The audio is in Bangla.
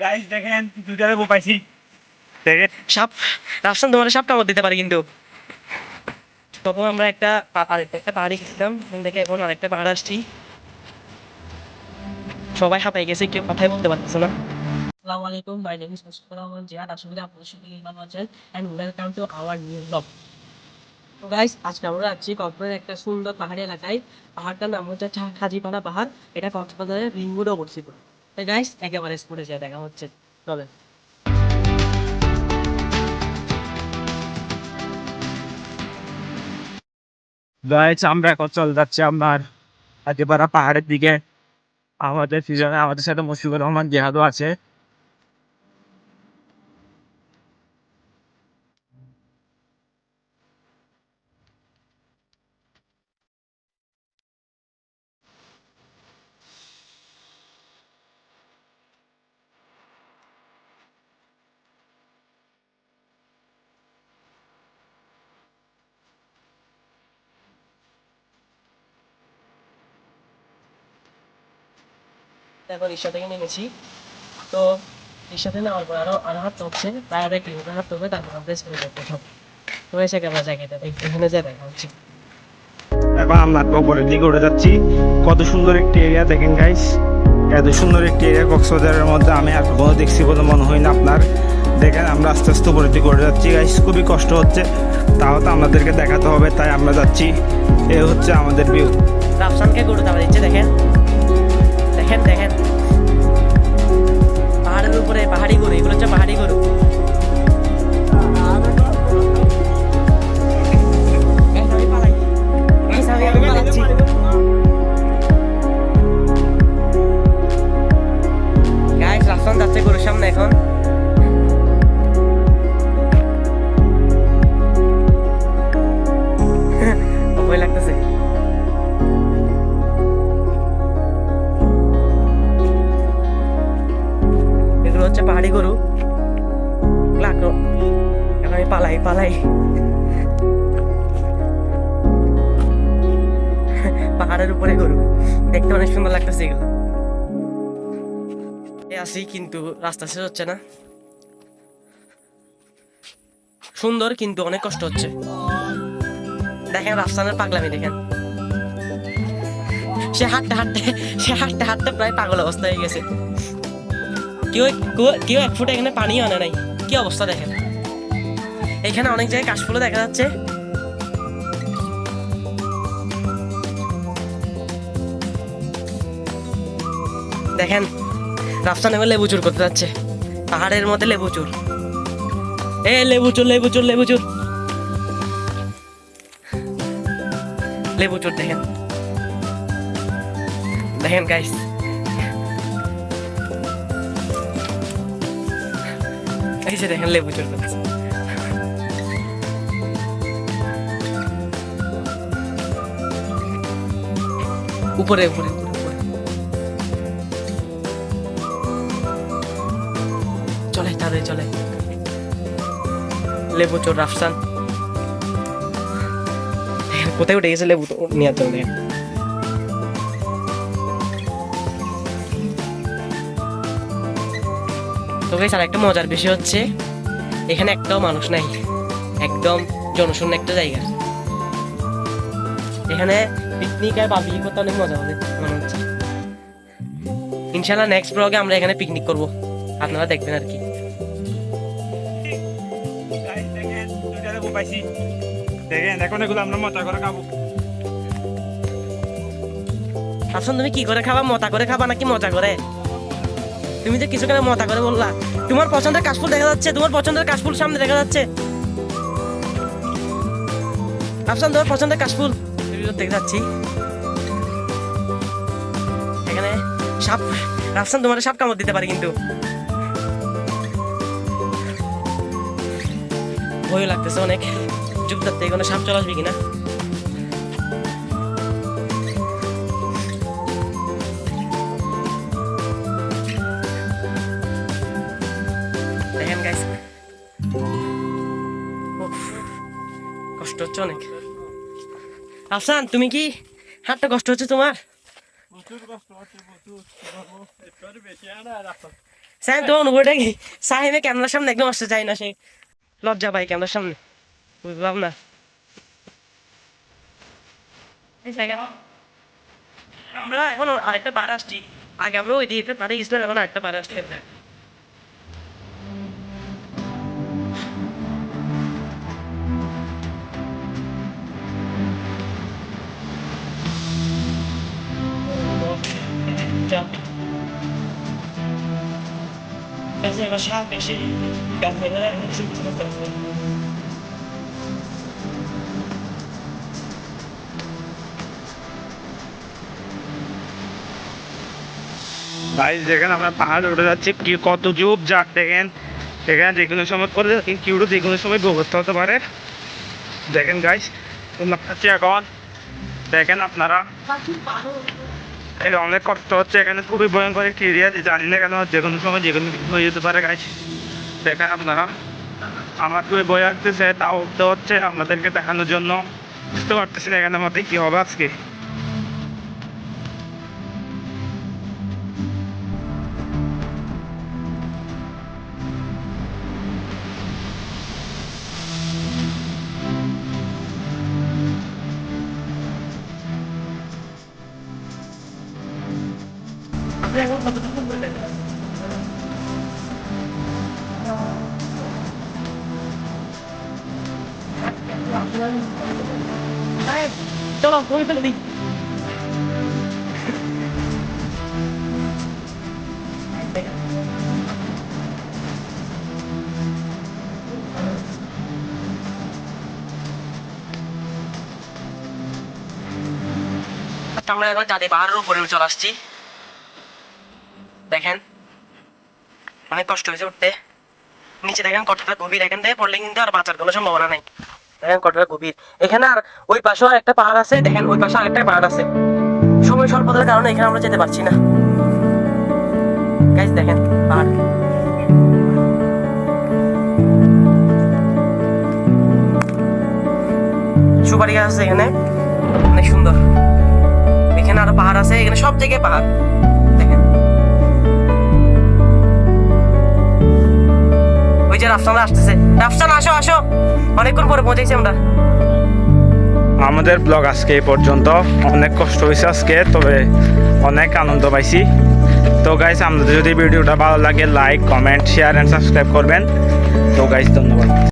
গাইস দেখেন দুইটা লেবু পাইছি। দেখেন। সাপ রাফসান তোমার সাপ কামড় দিতে পারে কিন্তু। তখন আমরা একটা আরেকটা পাহাড়ি গেছিলাম। এখান থেকে এখন আরেকটা পাহাড় আসছি। সবাই হাঁপাই গেছে কেউ কথাই বলতে পারতেছে না। আসসালামু আলাইকুম my name is Mustafa Ziad আসলে আপনাদের সাথে ইমান আছেন and welcome to our new blog তো গাইস আজকে আমরা আছি কক্সবাজারের একটা সুন্দর পাহাড়ি এলাকায়। পাহাড়টার নাম হচ্ছে খাজিপাড়া পাহাড়। এটা কক্সবাজারের রিঙ্গুড অবস্থিত গাইস একেবারে যা দেখা হচ্ছে গাইস আমরা এখন চলে যাচ্ছি আপনার হাতিপাড়া পাহাড়ের দিকে আমাদের সিজনে আমাদের সাথে মুশফিকুর রহমান জেহাদও আছে তারপর রিক্সা থেকে নেমেছি। তো রিক্সা থেকে নেওয়ার পর আরও আরও হাঁটতে হচ্ছে প্রায় আড়াই কিলোমিটার হাঁটতে হবে তারপর আমরা স্কুলে যাব প্রথম। তো এসে কেমন জায়গাটা এখানে যা দেখা হচ্ছে। এখন আমরা উপরের দিকে উঠে যাচ্ছি। কত সুন্দর একটি এরিয়া দেখেন গাইস এত সুন্দর একটি এরিয়া কক্সবাজারের মধ্যে আমি আর কখনো দেখছি বলে মনে হয় না আপনার। দেখেন আমরা আস্তে আস্তে উপরের দিকে উঠে যাচ্ছি গাইস খুবই কষ্ট হচ্ছে। তাও তো আমাদেরকে দেখাতে হবে তাই আমরা যাচ্ছি। এ হচ্ছে আমাদের ভিউ রাফসানকে গরু দাবা দিচ্ছে দেখেন। এগুলো গরু লাগল এখন আমি পালাই পালাই পাহাড়ের উপরে গরু দেখতে অনেক সুন্দর লাগতেছে এগুলো আসি কিন্তু রাস্তা শেষ হচ্ছে না সুন্দর কিন্তু অনেক কষ্ট হচ্ছে দেখেন রাস্তানের পাগলামি দেখেন সে হাঁটতে হাঁটতে সে হাঁটতে হাঁটতে প্রায় পাগল অবস্থা হয়ে গেছে কেউ কেউ- এক ফুট এখানে পানি আনে নাই। কি অবস্থা দেখেন? এখানে অনেক জায়গায় কাশফুলও দেখা যাচ্ছে। দেখেন রাফসান এবার লেবু চুর করতে যাচ্ছে। পাহাড়ের মধ্যে লেবু চুর। এ, লেবু চুর লেবু চুর লেবু চুর। লেবু চুর দেখেন। দেখেন গাইস এই যে দেখেন লেবু চুর করছে উপরে উপরে চলে, তাড়াতাড়ি চলে। লেবু চোর রাফসান। কোথায় উঠে গেছে লেবু তো? নেওয়ার জন্য তো গাইস আর একটা মজার বিষয় হচ্ছে এখানে একটাও মানুষ নাই। একদম জনশূন্য একটা জায়গা। এখানে পিকনিক আর বাবি করতে অনেক মজা হবে মনে হচ্ছে। ইনশাল্লাহ নেক্সট ব্লগে আমরা এখানে পিকনিক করব। আপনারা দেখবেন আর কি। গাইস দেখেন দুইটা লেবু পাইছি দেখেন এখন এগুলো আমরা মজা করে খাব। আসুন তুমি কি করে খাবা? মজা করে খাবা নাকি মজা করে? তুমি যে কিছু কেন মজা করে বললা। তোমার পছন্দের কাশফুল দেখা যাচ্ছে, তোমার পছন্দের কাশফুল সামনে দেখা যাচ্ছে। আফসান, তোমার পছন্দের কাশফুল দেখে যাচ্ছি। এখানে সাপ রাফসান তোমার সাপ কামড় দিতে পারে কিন্তু। ভয় লাগতেছে অনেক। চুপ থাকতে কোনো সাপ চলে আসবে কিনা? অনেক। আফসান তুমি কি হাঁটতে কষ্ট হচ্ছে তোমার? আর তোমার অনুভবটা কি? সাহেবে ক্যামেরার সামনে একদম আসতে চাই না সে। লজ্জা পাই ক্যামেরার সামনে। বুঝলাম না। আমরা এখন আরেকটা বার আসছি। আগে আমরা ওই দিকে পারে গেছিলাম এখন আরেকটা বার আসছি। গাইস দেখেন আমরা পাহাড় উঠে যাচ্ছি কি কত জুপ যাক দেখেন এখানে যে কোনো সময় করে কিউটো যে কোনো সময় ভোগতে হতে পারে দেখেন গাইস তোমরা এখন দেখেন আপনারা এটা অনেক কষ্ট হচ্ছে, এখানে খুবই ভয়ঙ্কর একটি এরিয়া জানি না কেন যে কোনো সময় যে কোনো কিছু হয়ে যেতে পারে গাছ দেখা আপনারা, আমার খুবই ভয় লাগতেছে, তাও হচ্ছে, আপনাদেরকে দেখানোর জন্য। বুঝতে পারতেছি না এখানে আমাদের কী হবে আজকে? চলো তুমি ফেলে দিই আমরা এখন যাতে পাহাড়ের উপরে চলে আসছি দেখেন। অনেক কষ্ট হয়েছে উঠতে। নিচে দেখেন কতটা গভীর। এখান থেকে পড়লে কিন্তু আর বাঁচার কোনো সম্ভাবনা নেই। দেখেন কতটা গভীর। এখানে আর ওই পাশেও একটা পাহাড় আছে। দেখেন ওই পাশে আরেকটা পাহাড় আছে। সময় স্বল্পতার কারণে এখানে আমরা যেতে পারছি না। গাইজ দেখেন পাহাড়। সুপারি গাছ আছে এখানে। অনেক সুন্দর। এখানে আরও পাহাড় আছে। এখানে সব জায়গায় পাহাড়। আসতেছে। আসো আসো। অনেকক্ষণ পরে পৌঁছেছি আমরা। আমাদের ব্লগ আজকে এই পর্যন্ত। অনেক কষ্ট হয়েছে আজকে, তবে অনেক আনন্দ পাইছি। তো গাইস আমাদের যদি ভিডিওটা ভালো লাগে like comment share and subscribe করবেন। তো গাইস ধন্যবাদ।